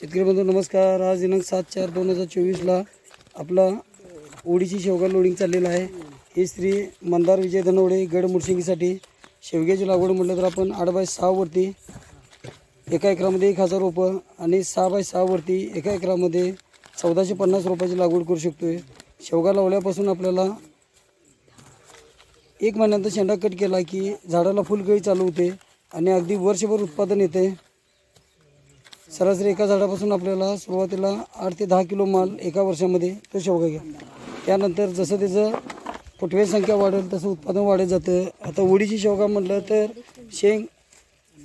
शेतकरी बंधू नमस्कार. आज दिनांक सात चार दोन हजार चोवीसला आपला ओडीची शेवगा लोडिंग चाललेलं आहे. ही स्त्री मंदार विजय धनवडे गड मुडशिंगीसाठी शेवग्याची लागवड म्हटलं तर आपण आठ बाय सहावरती एका एकरामध्ये एक हजार रोपं आणि सहा बाय सहावरती एका एकरामध्ये चौदाशे पन्नास रोपाची लागवड करू शकतो आहे शेवगा लावल्यापासून आपल्याला एक महिन्यानंतर शेंडा कट केला की झाडाला फुलकळी चालू होते आणि अगदी वर्षभर उत्पादन येते. सरासरी एका झाडापासून आपल्याला सुरुवातीला आठ ते दहा किलो माल एका वर्षामध्ये तो शेवगा घ्या त्यानंतर जसं त्याचं फुटवे संख्या वाढेल तसं उत्पादन वाढत जातं. आता उडीची शेवगा म्हटलं तर शेंग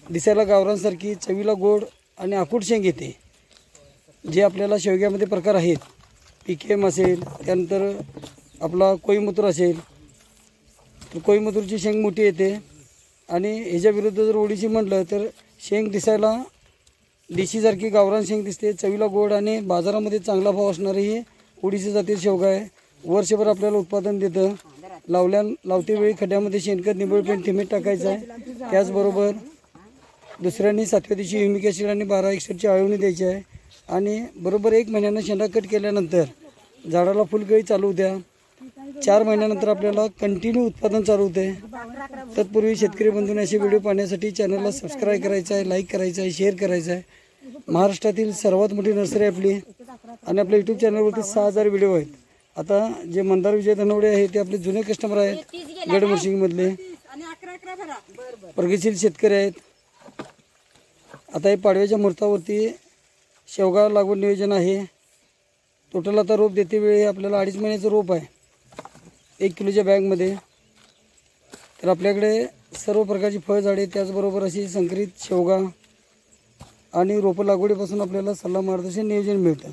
दिसायला गावरांसारखी चवीला गोड आणि आकूट शेंग येते. जे आपल्याला शेवग्यामध्ये प्रकार आहेत पिकेम असेल त्यानंतर आपला कोईमतूर असेल तर कोईमतूरची शेंग मोठी येते. आणि ह्याच्या विरुद्ध जर ओडीशी म्हटलं तर शेंग दिसायला देशी सारखी गावरान शेंग दिसते चवीला गोड आणि बाजारामध्ये चांगला भाव असणारी ही ओढीची जातील शेवगा आहे. वर्षभर आपल्याला उत्पादन देतं. लावल्या लावते वेळी खड्ड्यामध्ये शेणखत निंबळ पेंट थिमेट टाकायचं आहे. त्याचबरोबर दुसऱ्यांनी सातव्या दिवशी युमिक ॲसिड आणि बारा एक्सरची आळवणी द्यायची आहे. आणि बरोबर एक महिन्यानं शेंडा कट केल्यानंतर झाडाला फुलकळी चालू द्या. चार महिन्यानंतर आपल्याला कंटिन्यू उत्पादन चालू होते तत्पूर्वी शेतकरी बंधूंनी असे व्हिडिओ पाहण्यासाठी चॅनलला सबस्क्राईब करायचं आहे लाईक करायचं आहे शेअर करायचं आहे. महाराष्ट्रातील सर्वात मोठी नर्सरी आपली आणि आपल्या यूट्यूब चॅनलवरती सहा हजार व्हिडिओ आहेत. आता जे मंदार विजय धनवडे आहे ते आपले जुने कस्टमर आहेत गडमुर्शिंगमधले प्रगतशील शेतकरी आहेत. आता हे पाडव्याच्या मुहूर्तावरती शेवगा लागवड नियोजन आहे. टोटल आता रोप देते वेळी आपल्याला अडीच महिन्याचं रोप आहे. एक किलोच्या बॅगमध्ये. तर आपल्याकडे सर्व प्रकारची फळझाडे त्याचबरोबर अशी संकरित शेवगा आणि रोपं लागवडीपासून आपल्याला सल्ला मार्गदर्शन नियोजन मिळतं.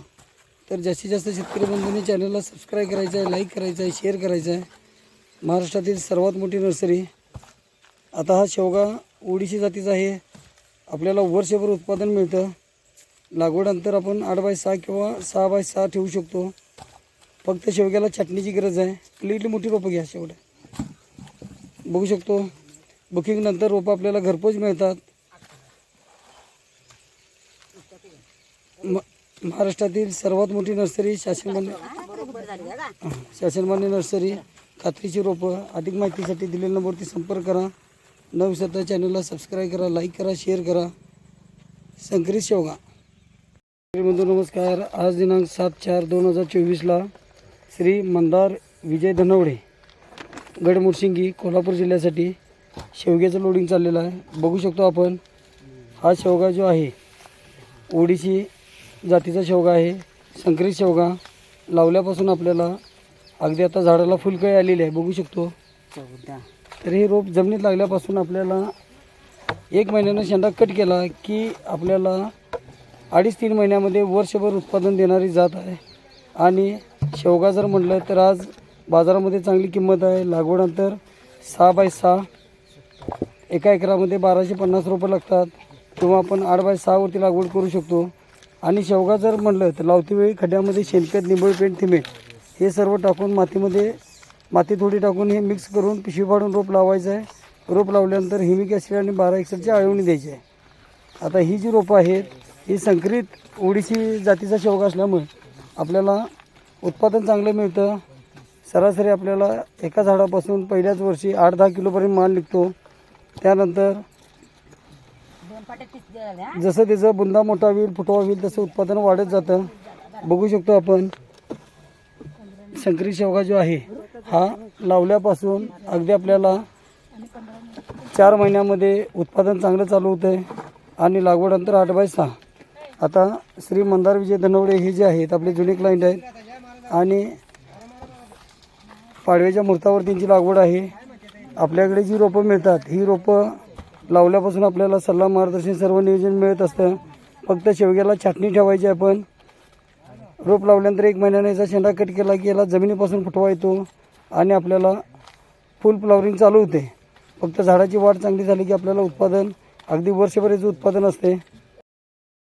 तर जास्तीत जास्त शेतकरी बंधूंनी चॅनलला सबस्क्राईब करायचं आहे लाईक करायचं आहे शेअर करायचं आहे. महाराष्ट्रातील सर्वात मोठी नर्सरी. आता हा शेवगा ओडिशी जातीचा आहे. आपल्याला वर्षभर उत्पादन मिळतं. लागवडनंतर आपण आठ बाय सहा किंवा सहा बाय सहा ठेवू शकतो. फक्त शेवग्याला छाटणीची गरज आहे. इथली मोठी रोपं घ्या शेवट्या बघू शकतो बुकिंगनंतर रोपं आपल्याला घरपोच मिळतात. म महाराष्ट्रातील सर्वात मोठी नर्सरी शासनमान्य शासनमान्य नर्सरी खात्रीची रोपं अधिक माहितीसाठी दिलेल्या नंबरवरती संपर्क करा. न विसरता चॅनलला सबस्क्राईब करा लाईक करा शेअर करा. संकरित शेवगा. बंधू नमस्कार. आज दिनांक सात चार दोन हजार चोवीसला श्री मंदार विजय धनवडे गडमुडशिंगी कोल्हापूर जिल्ह्यासाठी शेवग्याचं लोडिंग चाललेलं आहे. बघू शकतो आपण हा शेवगा जो आहे ओडीसी जातीचा शेवगा आहे संकरित शेवगा. लावल्यापासून आपल्याला अगदी आता झाडाला फुलकळी आलेली आहे बघू शकतो. तर हे रोप जमिनीत लागल्यापासून आपल्याला एक महिन्यानं शेंडा कट केला की आपल्याला अडीच तीन महिन्यामध्ये वर्षभर उत्पादन देणारी जात आहे. आणि शेवगा जर म्हटलं तर आज बाजारामध्ये चांगली किंमत आहे. लागवडनंतर सहा बाय सहा. एका एकरामध्ये बाराशे पन्नास रुपये लागतात. किंवा आपण आठ बाय सहावरती लागवड करू शकतो. आणि शेवगा जर म्हटलं तर लावती वेळी खड्ड्यामध्ये शेणखत निंबळ पेंट थिमेट हे सर्व टाकून मातीमध्ये माती थोडी टाकून हे मिक्स करून पिशवी पाडून रोप लावायचं आहे. रोप लावल्यानंतर हिमिक ॲसिड आणि बारा एक्सरची आळवणी द्यायची आहे. आता ही जी रोपं आहेत ही संकरित ओडिसी जातीचा शेवगा असल्यामुळे आपल्याला उत्पादन चांगलं मिळतं. सरासरी आपल्याला एका झाडापासून पहिल्याच वर्षी आठ दहा किलोपर्यंत माल निघतो. त्यानंतर जसं त्याचं बुंदा मोठा होईल फुटवा होईल तसं उत्पादन वाढत जातं. बघू शकतो आपण शंकरी शेवगा जो आहे हा लावल्यापासून अगदी आपल्याला चार महिन्यामध्ये उत्पादन चांगलं चालू होतं आहे आणि लागवडनंतर आठ बाय सहा. आता श्री मंदार विजय धनवडे हे जे आहेत आपले जुने क्लायंट आहेत आणि पाडव्याच्या मुहूर्तावर त्यांची लागवड आहे. आपल्याकडे जी रोपं मिळतात ही रोपं लावल्यापासून आपल्याला सल्ला मार्गदर्शन सर्व नियोजन मिळत असतं. फक्त शेवग्याला छाटणी ठेवायची आपण. रोप लावल्यानंतर एक महिन्याने याचा शेंडा कट केला की याला जमिनीपासून फुटवा येतो आणि आपल्याला फुल फ्लॉवरिंग चालू होते. फक्त झाडाची वाढ चांगली झाली की आपल्याला उत्पादन अगदी वर्षभराचं उत्पादन असते.